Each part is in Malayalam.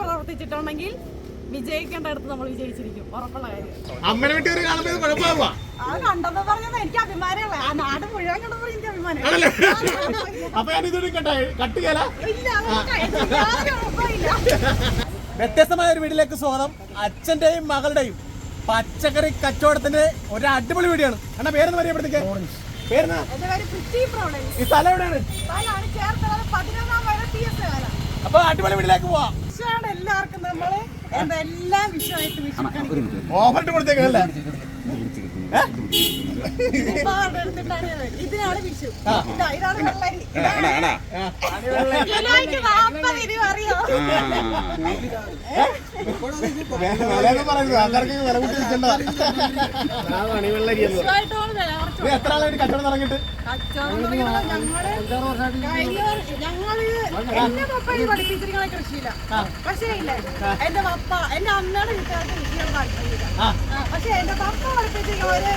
പ്രവർത്തിച്ചിട്ടുണ്ടെങ്കിൽ വിജയിക്കേണ്ടടുത്ത് നമ്മൾ വിജയിച്ചിരിക്കും. ഉറപ്പുള്ള കാര്യം. അമ്മനെ വിട്ട് ഒരു കാണുമ്പോൾ അത് കണ്ടെന്ന് പറഞ്ഞത് എനിക്ക് ആ നാട് മുഴുവൻ എനിക്ക് അഭിമാനം അപ്പൊ കട്ട് ചെയ്യാല. വ്യത്യസ്തമായ ഒരു വീട്ടിലേക്ക് സ്വാഗതം. അച്ഛന്റെയും മകളുടെയും പച്ചക്കറി കച്ചവടത്തിന്റെ ഒരു അടിപൊളി വീടിയാണ് എന്നാ പേരെന്ന് പറയപ്പെടുത്തേക്ക് പേരെന്നാ. ഈ സ്ഥലം എവിടെയാണ്? അപ്പൊ അടിപൊളി വീട്ടിലേക്ക് പോവാം. എല്ലാവർക്കും നമ്മൾ? എന്താ എല്ലാം വിഷയമായിട്ട് ഓഫർ കൊടുത്തേക്കല്ലേ എത്ര ആളായിട്ട് കച്ചവടം തുടങ്ങിയപ്പോൾ ഞങ്ങൾ ഈ പഠിപ്പിച്ചിരിക്കണ കൃഷിയില്ല പക്ഷേ ഇല്ല എന്റെ പപ്പ എന്റെ അമ്മയുടെ വീട്ടുകാർക്ക് വിഷയം താല്പര്യമില്ല. പക്ഷേ എന്റെ പപ്പ പഠിപ്പിച്ചിരിക്കുന്ന ഒരു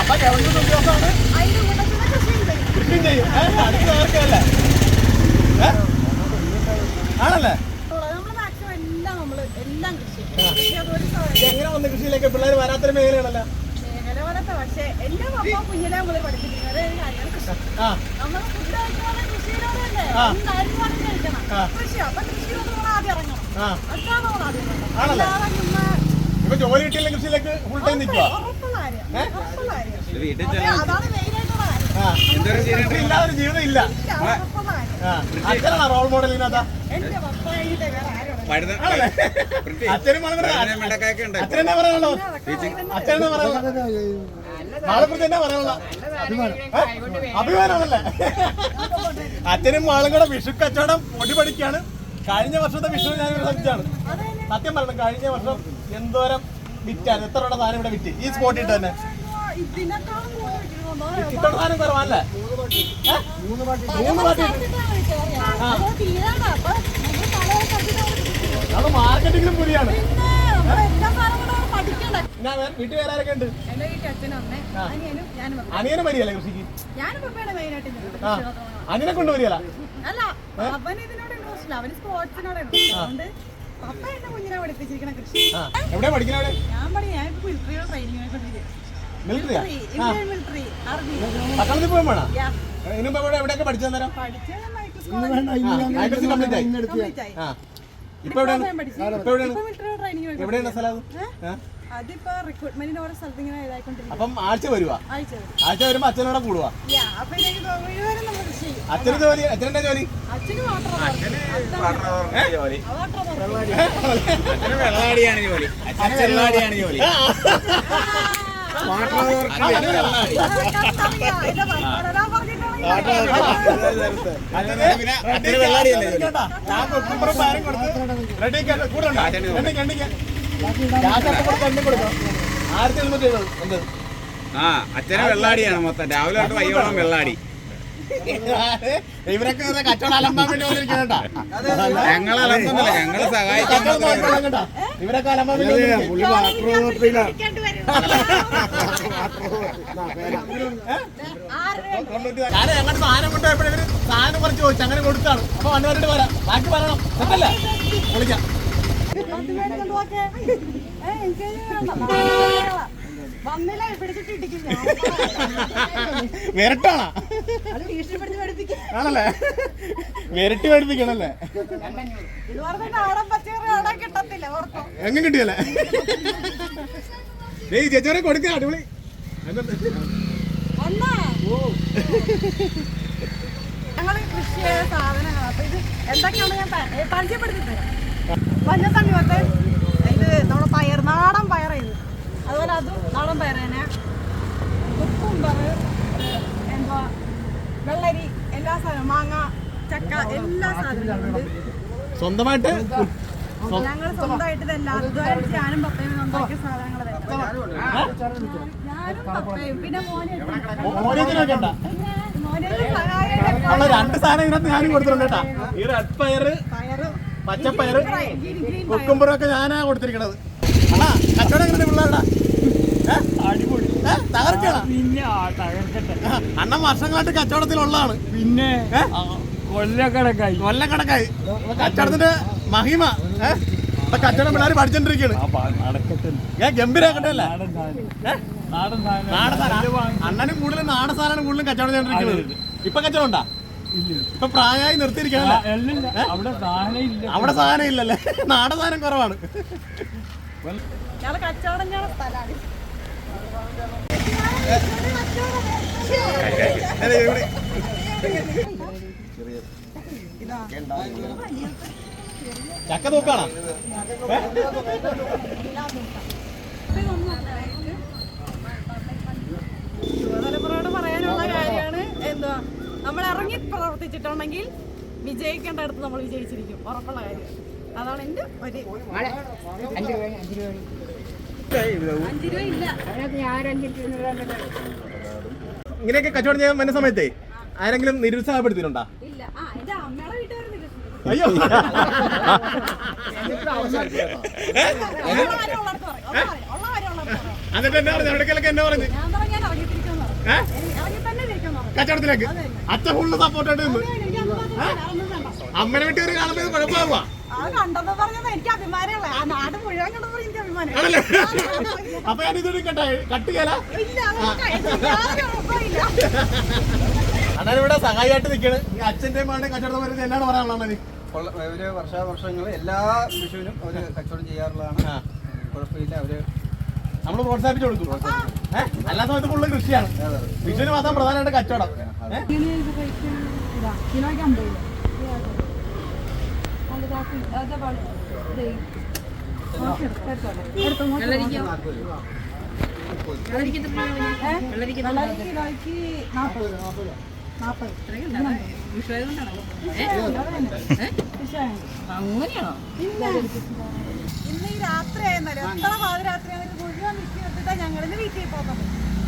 പപ്പ ഗവൺമെന്റ് ഉദ്യോഗസ്ഥമാണ് കൃഷിയും ചെയ്യും. അടുത്ത പേർക്കല്ലേ ആണല്ലേ? എങ്ങനെ വന്ന് കൃഷിയിലേക്ക് പിള്ളേർ വരാത്തൊരു മേഖലയാണല്ലോ? മേഖല പക്ഷേ എന്റെ പപ്പ കുഞ്ഞിലെ നമ്മൾ ആ. നമ്മൾ ഫുഡ് കഴിക്കുന്നത് കൃഷിയിലൂടെയല്ലേ. എന്തായാലും കഴിക്കണം. കൃഷി അപ്പൊ കൃഷിയിലോട്ട് നമ്മൾ ആദ്യം ഇറങ്ങണം. അതാണ് നമ്മൾ ആദ്യം ഇറങ്ങണം. അല്ലാതെ ഇപ്പൊ ജോലി കിട്ടിയില്ല കൃഷിയിലേക്ക് ഫുൾ ടൈം നിൽക്കുക ഉറപ്പുള്ള കാര്യം. അച്ഛനും അച്ഛനെന്നാ എന്നാ? അഭിമാനമാണല്ലേ അച്ഛനും മാളും കൂടെ വിഷു കച്ചവടം പൊടിപടിക്കാണ് കഴിഞ്ഞ വർഷത്തെ വിഷു ഞാൻ ശ്രദ്ധിച്ചാണ് സത്യം പറഞ്ഞു കഴിഞ്ഞ വർഷം എന്തോരം വിറ്റാണ് എത്ര സാധനം ഇവിടെ വിറ്റ് ഈ സ്പോട്ടിൽ തന്നെ മൂന്ന് പാട്ടി. അത് മാർക്കറ്റിംഗിലും പുലിയാണ് വീട്ടിൽ വേറെ ആരൊക്കെ ഉണ്ട്? അനിയനും വരികയല്ലേ കൃഷിക്ക്. അനിയനെ കൊണ്ട് വരികയല്ല എവിടെയാ പഠിക്കണ അവിടെ ഞാൻ പഠി ഞാൻ ഇപ്പൊ ട്രെയിനിങ് മിലിറ്ററിയാ ഇന്ത്യൻ മിലിറ്ററി ആർമി പട്ടണത്തിൽ പോയി വേണം? യാ ഇതിനു മുമ്പ് എവിടെ എവിടെയൊക്കെ പഠിച്ചു തന്നേരം കംപ്ലീറ്റ് ആയി. കംപ്ലീറ്റ് ആയി. ആ. ഇപ്പൊ എവിടെയാണ്? ഇപ്പൊ എവിടെയാണ്? എവിടെയാണ് സ്ഥലം അപ്പം ആഴ്ച വരുവാ. ആഴ്ച വരുമ്പോ അച്ഛനോടെ കൂടുവാ? അച്ഛന് ജോലി അച്ഛനെന്താ ജോലി? അച്ഛന് മാത്രം വാട്ടർ അതോറിറ്റി ജോലി. വെള്ളാടിയാണ് ജോലി. അച്ഛൻ വെള്ളാടിയാണ് ജോലി. ആ അച്ഛനെ വെള്ളാടിയാണ് മൊത്തം. രാവിലെ തൊട്ട് വൈകോളം വെള്ളാടി. ഇവരൊക്കെ കച്ചവടം അലമ്പാൻ വേണ്ടി വന്നിരിക്കുകയാണ് കേട്ടാ. ഞങ്ങൾ അലമ്പൊന്നുമില്ല ഞങ്ങൾ സഹായിക്കാൻ ഇവരൊക്കെ അലമ്പാൻ വേണ്ടി. ഞാൻ ഞങ്ങളുടെ സാധനം കൊണ്ടുപോയപ്പോൾ ഇവർ സാധനം കുറച്ച് ചോദിച്ചു. അങ്ങനെ കൊടുത്താണ്. അപ്പൊ വന്നവരോട് വരാം ബാക്കി പറയണം. സെറ്റല്ലേ? വിളിക്കാം. വിരട്ടാണോ? ആണല്ലേ? വിരട്ടി ഓർത്തോ. എങ്ങനെ കിട്ടിയല്ലേ? ഏയ് ചേച്ചോരെ കൊടുക്ക അടിപൊളി. ഞങ്ങൾ കൃഷി സാധനങ്ങൾ അപ്പൊ ഇത് എന്തൊക്കെയാണ് ഞാൻ പരിചയപ്പെടുത്തി തരാം മഞ്ഞത്തണ്ണി വത്ത് ഇത് നമ്മുടെ പയർ നാടൻ പയർ ഇത് അതുപോലെ അതും നാടൻ പയർ തന്നെ കുക്കുംബർ എന്തുവാ വെള്ളരി എല്ലാ സാധനവും മാങ്ങ ചക്ക എല്ലാ സാധനങ്ങളും സ്വന്തമായിട്ട്? ഞങ്ങൾ സ്വന്തമായിട്ട് അധ്വാനിച്ച് ഞാനും പപ്പയും ഉണ്ടാക്കിയ സാധനങ്ങൾ ഞാനും പപ്പയും പിന്നെ മോനെ രണ്ട് സാധനം ഇതിനകത്ത് ഞാനും കൊടുത്തിട്ടുണ്ട് കേട്ടാ. ഈ റെഡ് പയറ് പച്ചപ്പയറ് ഞാനാ കൊടുത്തിരിക്കണത്. അണ്ണാ കച്ചവടം എങ്ങനെ പിള്ളേരുടെ? അടിപൊളി. തകർക്കണം? പിന്നെ തകർക്കട്ടെ. അണ്ണൻ വർഷങ്ങളായിട്ട് കച്ചവടത്തിലുള്ളതാണ്. പിന്നെ കൊല്ലക്കടക്കായി. കൊല്ലക്കണക്കായി കൊല്ലക്കണക്കായി ഇപ്പൊ കച്ചവടത്തിന്റെ മഹിമ ഏഹ് കച്ചവടം പിള്ളേർ പഠിച്ചോണ്ടിരിക്കുകയാണ് ഗംഭീരാക്കട്ടെ അല്ലേ അണ്ണനും കൂടുതലും നാടൻ സാധനമാണ് കൂടുതലും കച്ചവടം ചെയ്തോണ്ടിരിക്കുന്നത്. ഇപ്പൊ കച്ചവടം ഉണ്ടാ? ഇല്ല ഇപ്പൊ പ്രായമായി നിർത്തിയിരിക്കണല്ലേ? അവിടെ സാധനം ഇല്ലല്ലേ നാടൻ സാധനം കുറവാണ്. കച്ചവടം ചെയ്യണ സ്ഥലാണ് അതെ, ഇവിടെ. ചക്ക തൂക്കാണോ? യുവതലമുറയോട് പറയാനുള്ള കാര്യമാണ് എന്തുവാ? നമ്മൾ ഇറങ്ങി പ്രവർത്തിച്ചിട്ടുണ്ടെങ്കിൽ വിജയിക്കേണ്ട അടുത്ത് നമ്മൾ വിജയിച്ചിരിക്കും. ഉറപ്പുള്ള കാര്യം. അതാണ് എന്റെ ഒരു ഇങ്ങനെയൊക്കെ കച്ചവടം ചെയ്യാൻ വന്ന സമയത്തെ ആരെങ്കിലും നിരുത്സാഹപ്പെടുത്തിയിട്ടുണ്ടോ? അയ്യോ. എന്നിട്ട് എന്നെ പറഞ്ഞു? എന്നെ പറഞ്ഞു? കച്ചവടത്തിലേക്ക്? അച്ഛൻ ഫുള്ള് സപ്പോർട്ടായിട്ട് നിന്ന്. അമ്മനെ വീട്ടുകാർ കാണുമ്പോൾ കുഴപ്പമാവുക കണ്ടെന്ന് പറഞ്ഞത് എനിക്ക് അഭിമാനമുള്ള ആ നാട് മുഴുവൻ കണ്ടപ്പോൾ എനിക്ക് അഭിമാനം. ആണല്ലേ? അപ്പൊ ഞാൻ ഇതൊരു കട്ടെ കട്ട് ചെയ്യാല? ഇല്ല അതൊന്നും കഴിച്ചില്ല. യാതൊരു ഉറപ്പുമില്ല. അണ്ണൻ ഇവിടെ സഹായിയായിട്ട് നിൽക്കണ്. ഈ അച്ഛന്റെ മകളുടെ കച്ചവടം വരുന്നത് എന്നാണ് പറയാനുള്ളത് ഒരു വർഷാവർഷങ്ങൾ എല്ലാ വിഷുവിനും അവർ കച്ചവടം ചെയ്യാറുള്ളതാണ്. കുഴപ്പമില്ല അവർ നമ്മൾ പ്രോത്സാഹിപ്പിച്ചു കൊടുക്കും. ഏഹ് അല്ലാത്ത സമയത്ത് ഫുള്ള് കൃഷിയാണ്. വിഷുവിന് മാത്രം പ്രധാനമായിട്ട് കച്ചവടം. വെള്ളരിക്ക്. ഇല്ല. ഇന്ന് ഈ രാത്രി ആയിരുന്നല്ലോ എത്ര പാതിരാത്രി മുഴുവൻ വിറ്റ് എടുത്തിട്ടാ ഞങ്ങളിന്ന് വീട്ടിൽ പോകുന്നത്